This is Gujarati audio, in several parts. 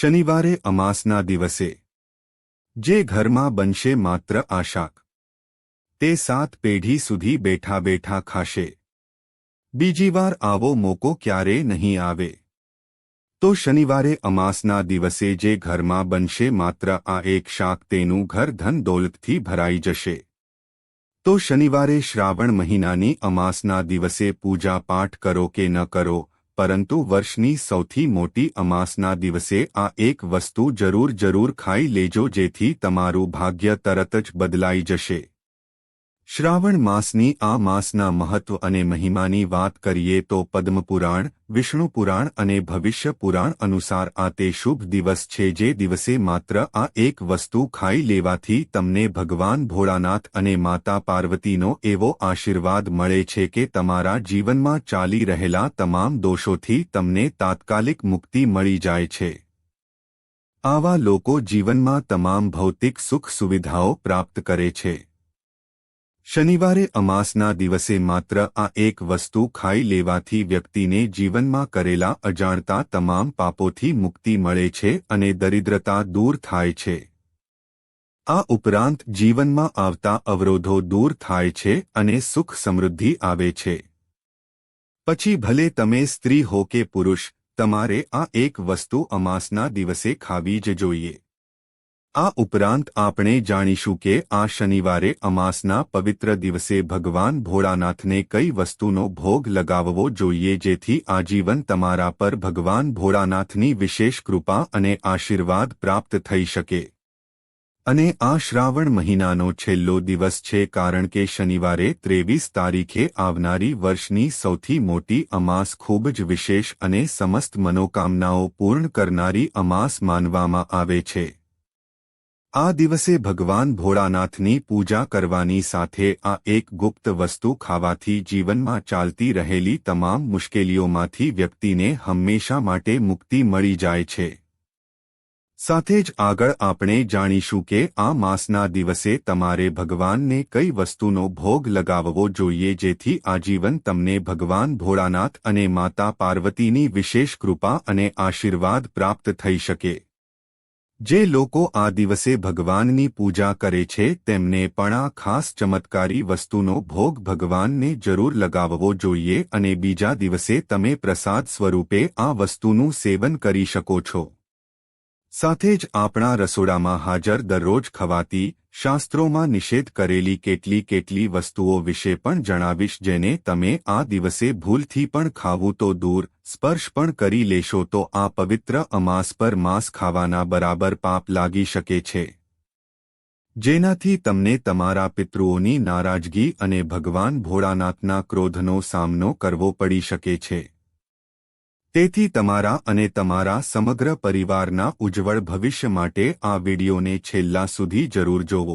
શનિવારે અમાસના દિવસે. જે ઘરમાં બનશે માત્ર આ શાક. તે સાત પેઢી સુધી બેઠા બેઠા ખાશે. બીજી વાર આવો મોકો ક્યારે નહીં આવે. તો શનિવારે અમાસના દિવસે જે ઘરમાં બનશે માત્ર આ એક શાક તેનું ઘર ધન દોલતથી ભરાઈ જશે. તો શનિવારે શ્રાવણ મહિનાની અમાસના દિવસે પૂજા પાઠ કરો કે ન કરો પરંતુ વર્ષની સૌથી મોટી અમાસના દિવસે આ એક વસ્તુ જરૂર જરૂર ખાઈ લેજો જેથી તમારું ભાગ્ય તરત જ બદલાઈ જશે. શ્રાવણ માસની આ માસના મહત્વ અને મહિમાની વાત કરીએ તો પદ્મપુરાણ વિષ્ણુ પુરાણ અને ભવિષ્ય પુરાણ અનુસાર આ તે શુભ દિવસ છે જે દિવસે માત્ર આ એક વસ્તુ ખાઈ લેવાથી તમને ભગવાન ભોળાનાથ અને માતા પાર્વતીનો એવો આશીર્વાદ મળે છે કે તમારા જીવનમાં ચાલી રહેલા તમામ દોષોથી તમને તાત્કાલિક મુક્તિ મળી જાય છે. આવા લોકો જીવનમાં તમામ ભૌતિક સુખ સુવિધાઓ પ્રાપ્ત કરે છે. શનિવારે અમાસના દિવસે માત્ર આ એક વસ્તુ ખાઈ લેવાથી વ્યક્તિને જીવનમાં કરેલા અજાણતા તમામ પાપોથી મુક્તિ મળે છે અને દરિદ્રતા દૂર થાય છે. આ ઉપરાંત જીવનમાં આવતા અવરોધો દૂર થાય છે અને સુખ સમૃદ્ધિ આવે છે. પછી ભલે તમે સ્ત્રી હો કે પુરુષ, તમારે આ એક વસ્તુ અમાસના દિવસે ખાવી જ જોઈએ. આ ઉપરાંત આપણે જાણીશું કે આ શનિવારે અમાસના પવિત્ર દિવસે ભગવાન ભોળાનાથને કઈ વસ્તુનો ભોગ લગાવવો જોઈએ જેથી આજીવન તમારા પર ભગવાન ભોળાનાથની વિશેષ કૃપા અને આશીર્વાદ પ્રાપ્ત થઈ શકે. અને આ શ્રાવણ મહિનાનો છેલ્લો દિવસ છે કારણ કે શનિવારે ત્રેવીસ તારીખે આવનારી વર્ષની સૌથી મોટી અમાસ ખૂબ જ વિશેષ અને સમસ્ત મનોકામનાઓ પૂર્ણ કરનારી અમાસ માનવામાં આવે છે. આ દિવસે ભગવાન ભોળાનાથની પૂજા કરવાની સાથે આ એક ગુપ્ત વસ્તુ ખાવાથી જીવનમાં ચાલતી રહેલી તમામ મુશ્કેલીઓમાંથી વ્યક્તિને હંમેશા માટે મુક્તિ મળી જાય છે. સાથે જ આગળ આપણે જાણીશું કે આ માસના દિવસે તમારે ભગવાનને કઈ વસ્તુનો ભોગ લગાવવો જોઈએ જેથી આજીવન તમને ભગવાન ભોળાનાથ અને માતા પાર્વતીની વિશેષ કૃપા અને આશીર્વાદ પ્રાપ્ત થઈ શકે. જે લોકો આ દિવસે ભગવાનની પૂજા કરે છે, તેમને પણ આ ખાસ ચમત્કારી વસ્તુનો ભોગ ભગવાનને જરૂર લગાવવો જોઈએ અને બીજા દિવસે તમે પ્રસાદ સ્વરૂપે આ વસ્તુનું સેવન કરી શકો છો. સાથે જ આપણા રસોડામાં હાજર દરરોજ ખવાતી શાસ્ત્રોમાં નિષેધ કરેલી કેટલી કેટલી વસ્તુઓ વિશે પણ જણાવીશ જેને તમે આ દિવસે ભૂલથી પણ ખાવું તો દૂર, સ્પર્શ પણ કરી લેશો તો આ પવિત્ર અમાસ પર માંસ ખાવાના બરાબર પાપ લાગી શકે છે. જેનાથી તમને તમારા પિતૃઓની નારાજગી અને ભગવાન ભોળાનાથના ક્રોધનો સામનો કરવો પડી શકે છે. તેથી તમારા અને તમારા સમગ્ર પરિવારના ઉજ્જવળ ભવિષ્ય માટે આ વિડીયોને છેલ્લા સુધી જરૂર જોવો.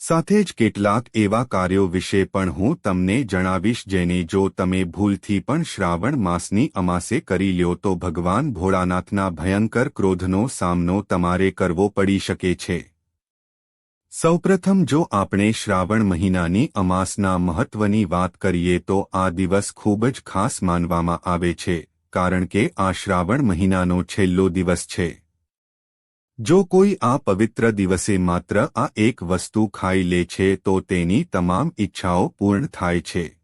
સાથે જ કેટલાક એવા કાર્યો વિશે પણ હું તમને જણાવીશ જેને જો તમે ભૂલથી પણ શ્રાવણ માસની અમાસે કરી લ્યો તો ભગવાન ભોળાનાથના ભયંકર ક્રોધનો સામનો તમારે કરવો પડી શકે છે. સૌપ્રથમ જો આપણે શ્રાવણ મહિનાની અમાસના મહત્વની વાત કરીએ તો આ દિવસ ખૂબ જ ખાસ માનવામાં આવે છે. કારણ કે આ શ્રાવણ મહિનાનો છેલ્લો દિવસ છે. જો કોઈ આ પવિત્ર દિવસે માત્ર આ એક વસ્તુ ખાઈ લે છે, તો તેની તમામ ઈચ્છાઓ પૂર્ણ થાય છે.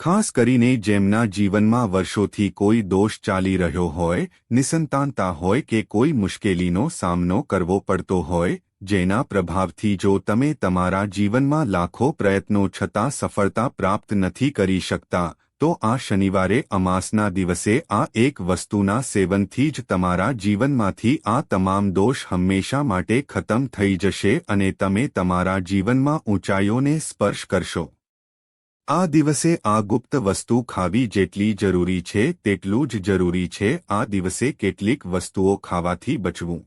ખાસ કરીને જેમના જીવનમાં વર્ષોથી કોઈ દોષ ચાલી રહ્યો હોય, નિસંતાનતા હોય કે કોઈ મુશ્કેલીનો સામનો કરવો પડતો હોય, જેના પ્રભાવથી જો તમે તમારા જીવનમાં લાખો પ્રયત્નો છતાં સફળતા પ્રાપ્ત નથી કરી શકતા તો આ શનિવારે અમાસના દિવસે આ એક વસ્તુના સેવનથી જ તમારા જીવનમાંથી આ તમામ દોષ હંમેશા માટે ખતમ થઈ જશે અને તમે તમારા જીવનમાં ઊંચાઈઓને સ્પર્શ કરશો. આ દિવસે આ ગુપ્ત વસ્તુ ખાવી જેટલી જરૂરી છે તેટલું જ જરૂરી છે આ દિવસે કેટલીક વસ્તુઓ ખાવાથી બચવું.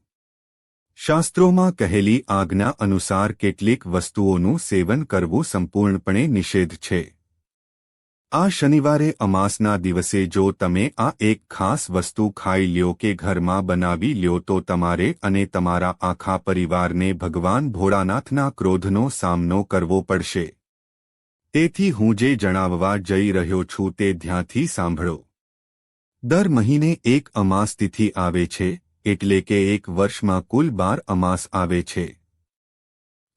શાસ્ત્રોમાં કહેલી આજ્ઞા અનુસાર કેટલીક વસ્તુઓનું સેવન કરવું સંપૂર્ણપણે નિષેધ છે. આ શનિવારે અમાસના દિવસે જો તમે આ એક ખાસ વસ્તુ ખાઈ લ્યો કે ઘરમાં બનાવી લ્યો તો તમારે અને તમારા આખા પરિવારને ભગવાન ભોળાનાથના ક્રોધનો સામનો કરવો પડશે. તેથી હું જે જણાવવા જઈ રહ્યો છું તે ધ્યાનથી સાંભળો. દર મહિને એક અમાસ તિથિ આવે છે, એટલે કે એક વર્ષમાં કુલ બાર અમાસ આવે છે.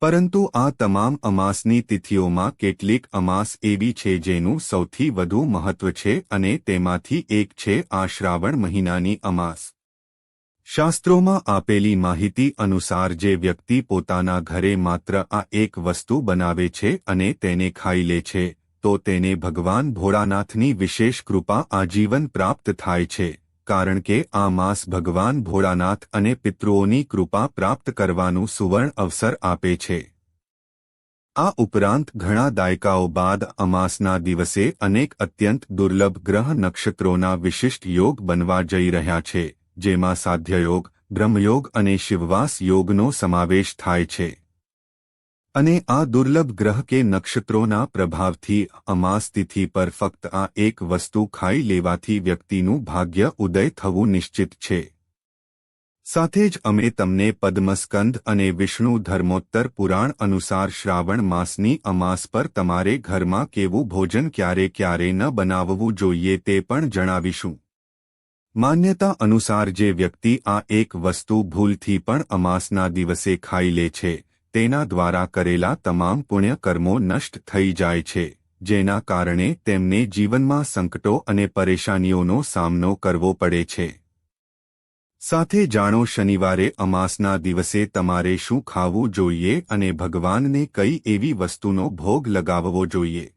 પરંતુ આ તમામ અમાસની તિથિઓમાં કેટલીક અમાસ એવી છે જેનું સૌથી વધુ મહત્વ છે અને તેમાંથી એક છે આ શ્રાવણ મહિનાની અમાસ. શાસ્ત્રોમાં આપેલી માહિતી અનુસાર જે વ્યક્તિ પોતાના ઘરે માત્ર આ એક વસ્તુ બનાવે છે અને તેને ખાઈ લે છે, તો તેને ભગવાન ભોળાનાથની વિશેષ કૃપા આજીવન પ્રાપ્ત થાય છે. કારણ કે આ માસ ભગવાન ભોળાનાથ અને પિતૃઓની કૃપા પ્રાપ્ત કરવાનું સુવર્ણ અવસર આપે છે. આ ઉપરાંત ઘણા દાયકાઓ બાદ અમાસના દિવસે અનેક અત્યંત દુર્લભ ગ્રહ નક્ષત્રોના વિશિષ્ટ યોગ બનવા જઈ રહ્યા છે, જેમાં સાધ્યયોગ, બ્રહ્મયોગ અને શિવવાસ યોગનો સમાવેશ થાય છે. અને આ દુર્લભ ગ્રહ કે નક્ષત્રોના પ્રભાવથી અમાસ તિથિ પર ફક્ત આ એક વસ્તુ ખાઈ લેવાથી વ્યક્તિનું ભાગ્ય ઉદય થવું નિશ્ચિત છે. સાથે જ અમે તમને પદ્મસ્કંદ અને વિષ્ણુ ધર્મોત્તર પુરાણ અનુસાર શ્રાવણ માસની અમાસ પર તમારે ઘરમાં કેવું ભોજન ક્યારે ક્યારે ન બનાવવું જોઈએ તે પણ જણાવીશું. માન્યતા અનુસાર જે વ્યક્તિ આ એક વસ્તુ ભૂલથી પણ અમાસના દિવસે ખાઈ લે છે તેના દ્વારા કરેલા તમામ પુણ્ય કર્મો નષ્ટ થઈ જાય છે, જેના કારણે તેમને જીવનમાં સંકટો અને પરેશાનીઓનો સામનો કરવો પડે છે. સાથે જાણો, શનિવારે અમાસના દિવસે તમારે શું ખાવું જોઈએ અને ભગવાનને કઈ એવી વસ્તુનો ભોગ લગાવવો જોઈએ?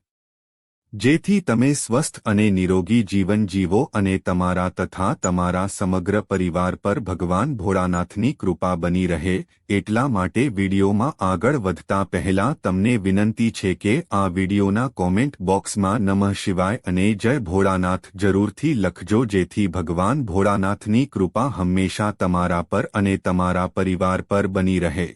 જેથી તમે સ્વસ્થ અને નિરોગી જીવન જીવો અને તમારા તથા તમારા સમગ્ર પરિવાર પર ભગવાન ભોળાનાથની કૃપા બની રહે, એટલા માટે વિડીયોમાં આગળ વધતા પહેલા તમને વિનંતી છે કે આ વિડીયોના કોમેન્ટ બોક્સમાં નમઃ શિવાય અને જય ભોળાનાથ જરૂરથી લખજો જેથી ભગવાન ભોળાનાથની કૃપા હંમેશા તમારા પર અને તમારા પરિવાર પર બની રહે.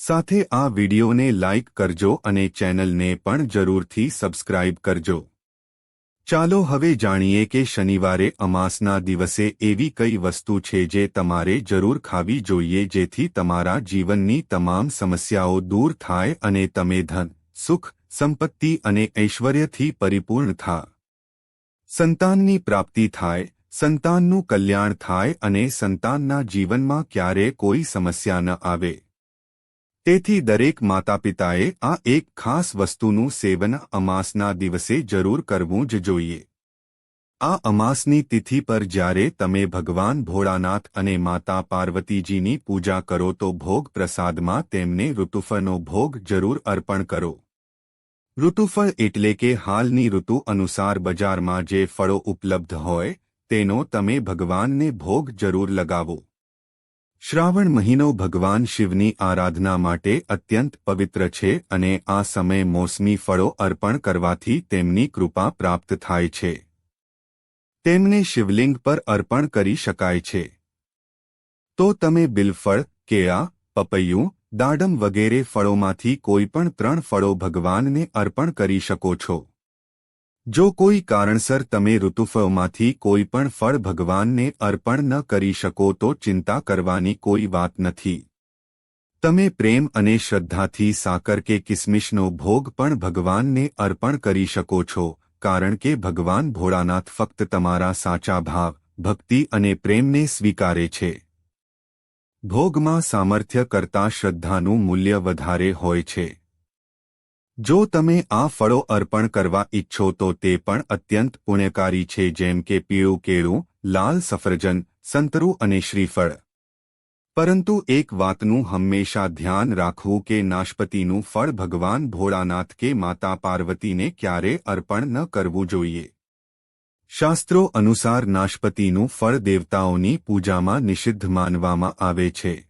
સાથે આ વિડિયોને લાઇક કરજો અને ચેનલને પણ જરૂરથી સબસ્ક્રાઇબ કરજો. ચાલો હવે જાણીએ કે શનિવારે અમાસના દિવસે એવી કઈ વસ્તુ છે જે તમારે જરૂર ખાવી જોઈએ જેથી તમારા જીવનની તમામ સમસ્યાઓ દૂર થાય અને તમે ધન, સુખ, સંપત્તિ અને ઐશ્વર્યથી પરિપૂર્ણ થા. સંતાનની પ્રાપ્તિ થાય, સંતાનનું કલ્યાણ થાય અને સંતાનના જીવનમાં ક્યારે કોઈ સમસ્યા ન આવે. તેથી દરેક માતાપિતાએ આ એક ખાસ વસ્તુનું સેવન અમાસના દિવસે જરૂર કરવું જ જોઈએ. આ અમાસની તિથિ પર જ્યારે તમે ભગવાન ભોળાનાથ અને માતા પાર્વતીજીની પૂજા કરો તો ભોગ પ્રસાદમાં તેમને ઋતુફળનો ભોગ જરૂર અર્પણ કરો. ઋતુફળ એટલે કે હાલની ઋતુ અનુસાર બજારમાં જે ફળો ઉપલબ્ધ હોય, તેનો તમે ભગવાનને ભોગ જરૂર લગાવો. શ્રાવણ મહિનો ભગવાન શિવની આરાધના માટે અત્યંત પવિત્ર છે અને આ સમય મોસમી ફળો અર્પણ કરવાથી તેમની કૃપા પ્રાપ્ત થાય છે. તેમને શિવલિંગ પર અર્પણ કરી શકાય છે. તો તમે બિલફળ, કેળા, પપૈયું, દાડમ વગેરે ફળોમાંથી કોઈપણ ત્રણ ફળો ભગવાનને અર્પણ કરી શકો છો. જો કોઈ કારણસર તમે ઋતુફળમાંથી કોઈ પણ ફળ ભગવાનને અર્પણ ન કરી શકો તો ચિંતા કરવાની કોઈ વાત નથી. તમે પ્રેમ અને શ્રદ્ધાથી સાકર કે કિસમિશનો ભોગ પણ ભગવાનને અર્પણ કરી શકો છો, કારણ કે ભગવાન ભોળાનાથ ફક્ત તમારા સાચા ભાવ, ભક્તિ અને પ્રેમને સ્વીકારે છે. ભોગમાં સામર્થ્ય કરતાં શ્રદ્ધાનું મૂલ્ય વધારે હોય છે. જો તમે આ ફળો અર્પણ કરવા ઈચ્છો તો તે પણ અત્યંત પુણ્યકારી છે, જેમ કે પીળું કેળું, લાલ સફરજન, સંતરું અને શ્રીફળ. પરંતુ એક વાતનું હંમેશા ધ્યાન રાખવું કે નાશપતિનું ફળ ભગવાન ભોળાનાથ કે માતા પાર્વતીને ક્યારે અર્પણ ન કરવું જોઈએ. શાસ્ત્રો અનુસાર નાશપતિનું ફળ દેવતાઓની પૂજામાં નિષિદ્ધ માનવામાં આવે છે.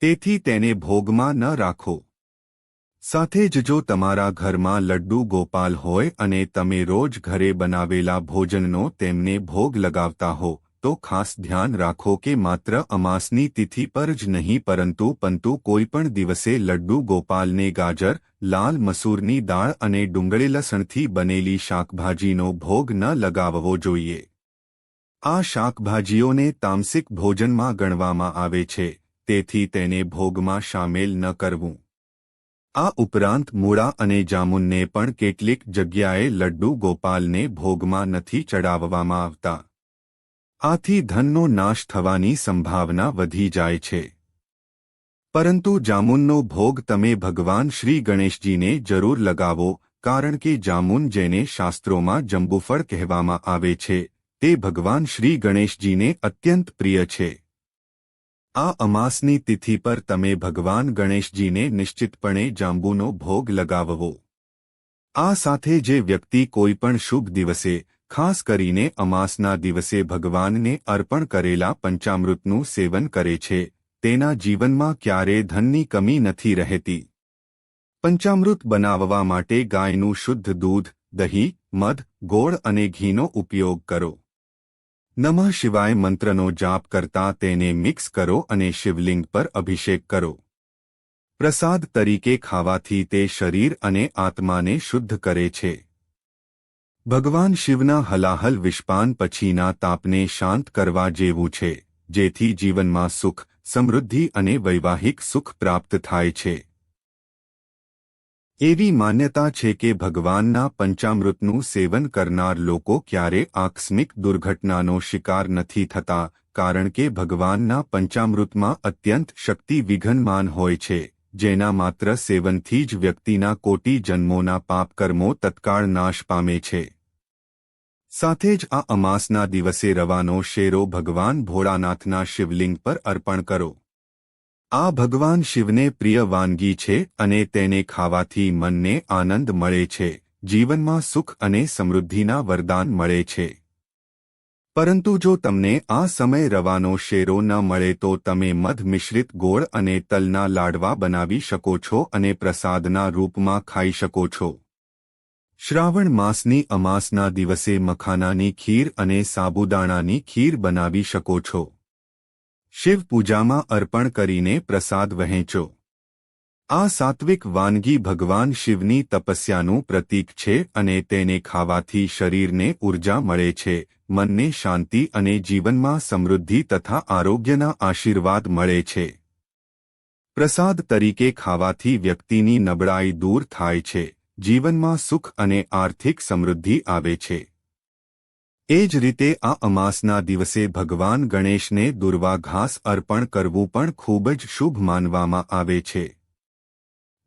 તેથી તેને ભોગમાં ન રાખો. સાથે જ જો તમારા ઘરમાં લડ્ડુ ગોપાલ હોય અને તમે રોજ ઘરે બનાવેલા ભોજનનો તેમને ભોગ લગાવતા હો, તો ખાસ ધ્યાન રાખો કે માત્ર અમાસની તિથિ પર જ નહીં, પરંતુ પંતુ કોઈપણ દિવસે લડ્ડુ ગોપાલને ગાજર, લાલ મસૂરની દાળ અને ડુંગળી લસણથી બનેલી શાકભાજીનો ભોગ ન લગાવવો જોઈએ. આ શાકભાજીઓને તામસિક ભોજનમાં ગણવામાં આવે છે, તેથી તેને ભોગમાં સામેલ ન કરવું. આ ઉપરાંત મૂળા અને જામુનને પણ કેટલીક જગ્યાએ લડ્ડુ ગોપાલને ભોગમાં નથી ચડાવવામાં આવતા. આથી ધનનો નાશ થવાની સંભાવના વધી જાય છે. પરંતુ જામુનનો ભોગ તમે ભગવાન શ્રી ગણેશજીને જરૂર લગાવો, કારણ કે જામુન જેને શાસ્ત્રોમાં જંબુફળ કહેવામાં આવે છે, તે ભગવાન શ્રી ગણેશજીને અત્યંત પ્રિય છે. આ અમાસની તિથિ પર તમે ભગવાન ગણેશજીને નિશ્ચિતપણે જાંબુનો ભોગ લગાવવો. આ સાથે જે વ્યક્તિ કોઈપણ શુભ દિવસે, ખાસ કરીને અમાસના દિવસે ભગવાનને અર્પણ કરેલા પંચામૃતનું સેવન કરે છે, તેના જીવનમાં ક્યારે ધનની કમી નથી રહેતી. પંચામૃત બનાવવા માટે ગાયનું શુદ્ધ દૂધ, દહીં, મધ, ગોળ અને ઘીનો ઉપયોગ કરો. નમઃ શિવાય મંત્રનો જાપ કરતા તેને મિક્સ કરો અને શિવલિંગ પર અભિષેક કરો. પ્રસાદ તરીકે ખાવાથી તે શરીર અને આત્માને શુદ્ધ કરે છે. ભગવાન શિવના હલાહલ વિષ્પાન પછીના તાપને શાંત કરવા જેવું છે, જેથી જીવનમાં સુખ, સમૃદ્ધિ અને વૈવાહિક સુખ પ્રાપ્ત થાય છે. એવી માન્યતા છે કે ભગવાનના પંચામૃતનું સેવન કરનાર લોકો ક્યારે આકસ્મિક દુર્ઘટનાનો શિકાર નથી થતા, કારણ કે ભગવાનના પંચામૃતમાં અત્યંત શક્તિ વિઘનમાન હોય છે, જેના માત્ર સેવનથી જ વ્યક્તિના કોટી જન્મોના પાપકર્મો તત્કાળ નાશ પામે છે. સાથે જ આ અમાસના દિવસે રવાનો શેરો ભગવાન ભોળાનાથના શિવલિંગ પર અર્પણ કરો. આ ભગવાન શિવને પ્રિય વાનગી છે અને તેને ખાવાથી મનને આનંદ મળે છે, જીવનમાં સુખ અને સમૃદ્ધિના વરદાન મળે છે. પરંતુ જો તમને આ સમય રવાનો શેરો ન મળે તો તમે મધ મિશ્રિત ગોળ અને તલના લાડવા બનાવી શકો છો અને પ્રસાદના રૂપમાં ખાઈ શકો છો. શ્રાવણ માસની અમાસના દિવસે મખાનાની ખીર અને સાબુદાણાની ખીર બનાવી શકો છો. શિવ પૂજામાં અર્પણ કરીને પ્રસાદ વહેંચો. આ સાત્વિક વાનગી ભગવાન શિવની તપસ્યાનું પ્રતીક છે અને તેને ખાવાથી શરીરને ઊર્જા મળે છે, મનને શાંતિ અને જીવનમાં સમૃદ્ધિ તથા આરોગ્યના આશીર્વાદ મળે છે. પ્રસાદ તરીકે ખાવાથી વ્યક્તિની નબળાઈ દૂર થાય છે, જીવનમાં સુખ અને આર્થિક સમૃદ્ધિ આવે છે. એ જ રીતે આ અમાસના દિવસે ભગવાન ગણેશને દુર્વા ઘાસ અર્પણ કરવું પણ ખૂબ જ શુભ માનવામાં આવે છે.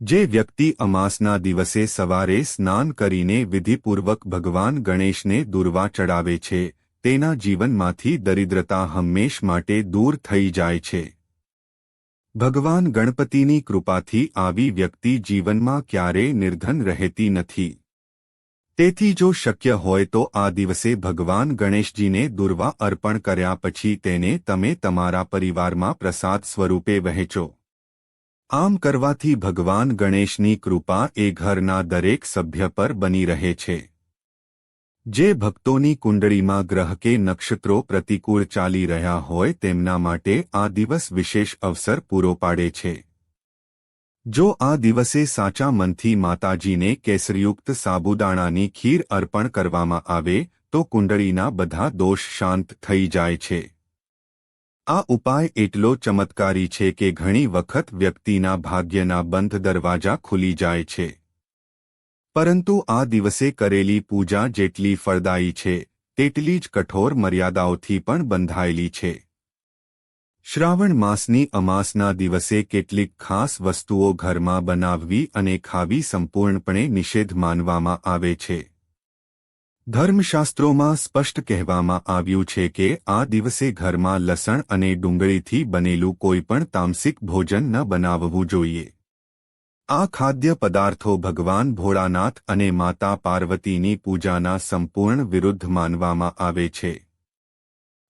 જે વ્યક્તિ અમાસના દિવસે સવારે સ્નાન કરીને વિધિપૂર્વક ભગવાન ગણેશને દુર્વા ચડાવે છે, તેના જીવનમાંથી દરિદ્રતા હંમેશ માટે દૂર થઈ જાય છે. ભગવાન ગણપતિની કૃપાથી આવી વ્યક્તિ જીવનમાં ક્યારેય નિર્ધન રહેતી નથી. તેથી જો શક્ય હોય તો આ દિવસે ભગવાન ગણેશજીને દુર્વા અર્પણ કર્યા પછી તેને તમે તમારા પરિવારમાં પ્રસાદ સ્વરૂપે વહેંચો. આમ કરવાથી ભગવાન ગણેશની કૃપા એ ઘરના દરેક સભ્ય પર બની રહે છે. જે ભક્તોની કુંડળીમાં ગ્રહ કે નક્ષત્રો પ્રતિકૂળ ચાલી રહ્યા હોય તેમના માટે આ દિવસ વિશેષ અવસર પૂરો પાડે છે. જો આ દિવસે સાચા મનથી માતાજીને કેસરયુક્ત સાબુદાણાની ખીર અર્પણ કરવામાં આવે, તો કુંડળીના બધા દોષ શાંત થઈ જાય છે. આ ઉપાય એટલો ચમત્કારી છે કે ઘણી વખત વ્યક્તિના ભાગ્યના બંધ દરવાજા ખુલી જાય છે. પરંતુ આ દિવસે કરેલી પૂજા જેટલી ફળદાયી છે, તેટલી જ કઠોર મર્યાદાઓથી પણ બંધાયેલી છે. શ્રાવણ માસની અમાસના દિવસે કેટલીક ખાસ વસ્તુઓ ઘરમાં બનાવવી અને ખાવી સંપૂર્ણપણે નિષેધ માનવામાં આવે છે. ધર્મશાસ્ત્રોમાં સ્પષ્ટ કહેવામાં આવ્યું છે કે આ દિવસે ઘરમાં લસણ અને ડુંગળીથી બનેલું કોઈપણ તામસિક ભોજન ન બનાવવું જોઈએ. આ ખાદ્ય પદાર્થો ભગવાન ભોળાનાથ અને માતા પાર્વતીની પૂજાના સંપૂર્ણ વિરુદ્ધ માનવામાં આવે છે.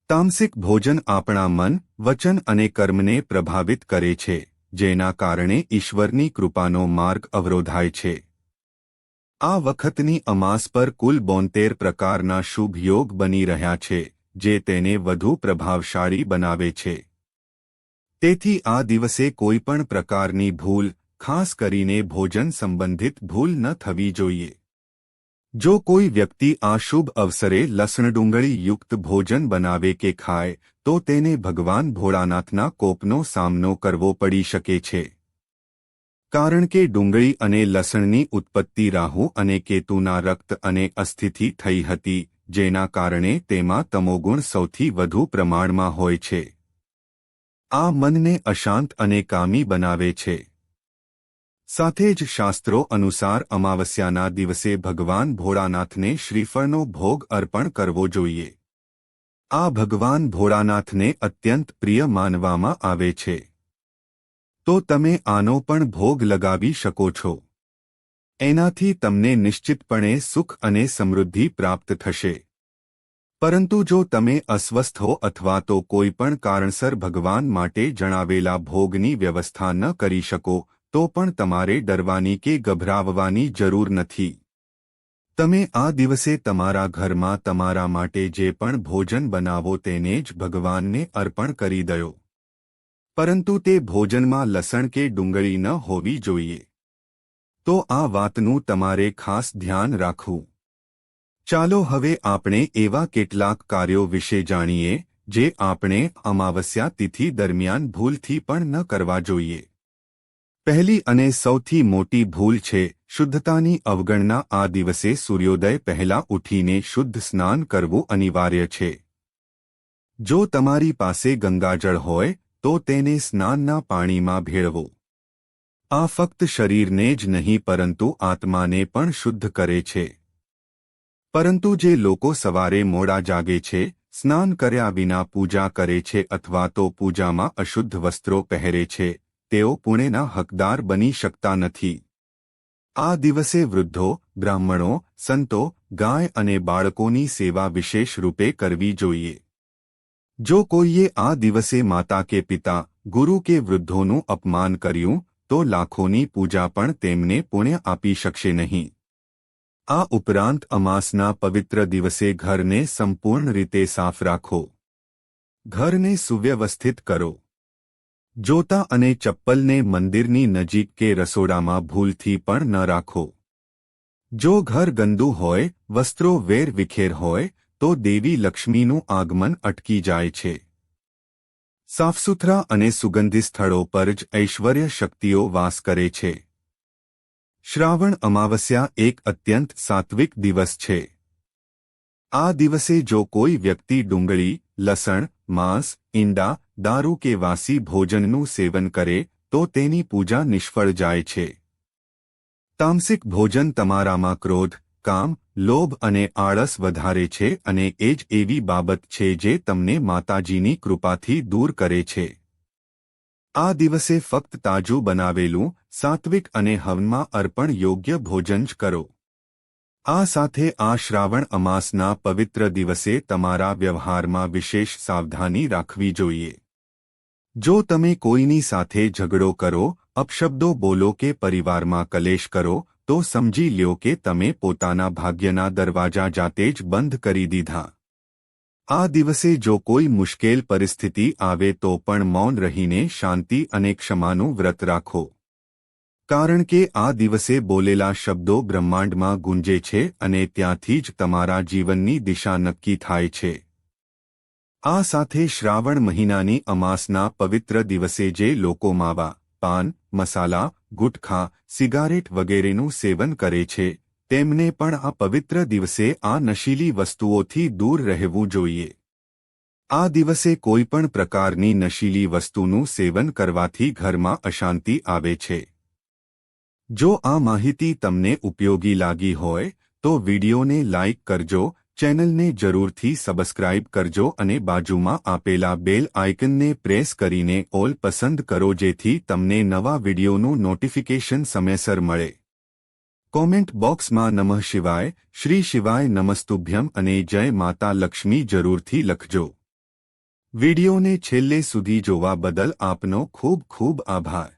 તામસિક ભોજન આપણા મન, વચન અને કર્મને પ્રભાવિત કરે છે, જેના કારણે ઈશ્વરની કૃપાનો માર્ગ અવરોધાય છે. આ વખતની અમાસ પર કુલ બોતેર પ્રકારના શુભ યોગ બની રહ્યા છે, જે તેને વધુ પ્રભાવશાળી બનાવે છે. તેથી આ દિવસે કોઈપણ પ્રકારની ભૂલ, ખાસ કરીને ભોજન સંબંધિત ભૂલ ન થવી જોઈએ. જો કોઈ વ્યક્તિ આ શુભ અવસરે લસણ યુક્ત ભોજન બનાવે કે ખાય, તો તેને ભગવાન ભોળાનાથના કોપનો સામનો કરવો પડી શકે છે. કારણ કે ડુંગળી અને લસણની ઉત્પત્તિ રાહુ અને કેતુના રક્ત અને અસ્થિથી થઈ હતી, જેના કારણે તેમાં તમોગુણ સૌથી વધુ પ્રમાણમાં હોય છે. આ મનને અશાંત અને કામી બનાવે છે. સાથે જ શાસ્ત્રો અનુસાર અમાવસ્યાના દિવસે ભગવાન ભોળાનાથને શ્રીફળનો ભોગ અર્પણ કરવો જોઈએ. આ ભગવાન ભોળાનાથને અત્યંત પ્રિય માનવામાં આવે છે. તો તમે આનો પણ ભોગ લગાવી શકો છો. એનાથી તમને નિશ્ચિતપણે સુખ અને સમૃદ્ધિ પ્રાપ્ત થશે. પરંતુ જો તમે અસ્વસ્થ હો અથવા તો કોઈ પણ કારણસર ભગવાન માટે જણાવેલા ભોગની વ્યવસ્થા ન કરી શકો તો પણ તમારે ડરવાની કે ગભરાવવાની જરૂર નથી. તમે આ દિવસે તમારા ઘરમાં તમારા માટે જે પણ ભોજન બનાવો તેને જ ભગવાનને અર્પણ કરી દયો. પરંતુ તે ભોજનમાં લસણ કે ડુંગળી ન હોવી જોઈએ. તો આ વાતનું તમારે ખાસ ધ્યાન રાખવું. ચાલો હવે આપણે એવા કેટલાક કાર્યો વિશે જાણીએ, જે આપણે અમાવસ્યા તિથિ દરમિયાન ભૂલથી પણ ન કરવા જોઈએ. પહેલી અને સૌથી મોટી ભૂલ છે, શુદ્ધતાની અવગણના આ દિવસે સૂર્યોદય પહેલા ઉઠીને શુદ્ધ સ્નાન કરવું અનિવાર્ય છે. જો તમારી પાસે ગંગાજળ હોય, તો તેને સ્નાનના પાણીમાં ભેળવો. આ ફક્ત શરીરને જ નહીં, પરંતુ આત્માને પણ શુદ્ધ કરે છે. પરંતુ જે લોકો સવારે મોડા જાગે છે, સ્નાન કર્યા વિના પૂજા કરે છે અથવા તો પૂજામાં અશુદ્ધ વસ્ત્રો પહેરે છે તેઓ પુણેના હકદાર બની શકતા નથી. આ દિવસે વૃદ્ધો, બ્રાહ્મણો, સંતો, ગાય અને બાળકોની સેવા વિશેષ રૂપે કરવી જોઈએ. જો કોઈએ આ દિવસે માતા કે પિતા, ગુરુ કે વૃદ્ધોનું અપમાન કર્યું, તો લાખોની પૂજા પણ તેમને પુણ્ય આપી શકશે નહીં. આ ઉપરાંત અમાસના પવિત્ર દિવસે ઘરને સંપૂર્ણ રીતે સાફ રાખો. ઘરને સુવ્યવસ્થિત કરો. જોતા અને ચપ્પલને મંદિરની નજીક કે રસોડામાં ભૂલથી પણ ન રાખો. જો ઘર ગંદુ હોય, વસ્ત્રો વેર વિખેર હોય, તો દેવી લક્ષ્મીનું આગમન અટકી જાય છે. સાફસુથરા અને સુગંધિત સ્થળો પર જ ઐશ્વર્ય શક્તિઓ વાસ કરે છે. શ્રાવણ અમાવસ્યા એક અત્યંત સાત્વિક દિવસ છે. આ દિવસે જો કોઈ વ્યક્તિ ડુંગળી, લસણ માંસ, ઈંડા, દારૂ કે વાસી ભોજનનું સેવન કરે, તો તેની પૂજા નિષ્ફળ જાય છે. તામસિક ભોજન તમારામાં ક્રોધ, કામ, લોભ અને આળસ વધારે છે અને એ જ એવી બાબત છે જે તમને માતાજીની કૃપાથી દૂર કરે છે. આ દિવસે ફક્ત તાજું બનાવેલું, સાત્વિક અને હવનમાં અર્પણ યોગ્ય ભોજન જ કરો. આ સાથે આ શ્રાવણ અમાસના પવિત્ર દિવસે તમારા વ્યવહારમાં વિશેષ સાવધાની રાખવી જોઈએ. જો તમે કોઈની સાથે ઝઘડો કરો, અપશબ્દો બોલો કે પરિવારમાં કલેશ કરો, તો સમજી લ્યો કે તમે પોતાના ભાગ્યના દરવાજા જાતે જ બંધ કરી દીધા. આ દિવસે જો કોઈ મુશ્કેલ પરિસ્થિતિ આવે તો પણ મૌન રહીને શાંતિ અને ક્ષમાનું વ્રત રાખો. કારણ કે આ દિવસે બોલેલા શબ્દો બ્રહ્માંડમાં ગુંજે છે અને ત્યાંથી જ તમારા જીવનની દિશા નક્કી થાય છે. આ સાથે શ્રાવણ મહિનાની અમાસના પવિત્ર દિવસે જે લોકો માવા, પાન, મસાલા, ગુટખા, સિગારેટ વગેરેનું સેવન કરે છે, તેમને પણ આ પવિત્ર દિવસે આ નશીલી વસ્તુઓથી દૂર રહેવું જોઈએ. આ દિવસે કોઈપણ પ્રકારની નશીલી વસ્તુનું સેવન કરવાથી ઘરમાં અશાંતિ આવે છે. જો આ માહિતી તમને ઉપયોગી લાગી હોય, તો વિડિયોને લાઇક કરજો, ચેનલને જરૂરથી સબસ્ક્રાઇબ કરજો અને બાજુમાં આપેલા બેલ આઇકનને પ્રેસ કરીને ઓલ પસંદ કરો જેથી તમને નવા વિડિયોનું નોટિફિકેશન સમયસર મળે. કોમેન્ટ બોક્સમાં નમઃ શિવાય, શ્રી શિવાય નમસ્તુભ્યમ અને જય માતા લક્ષ્મી જરૂરથી લખજો. વિડિયોને છેલ્લે સુધી જોવા બદલ આપનો ખૂબ ખૂબ આભાર.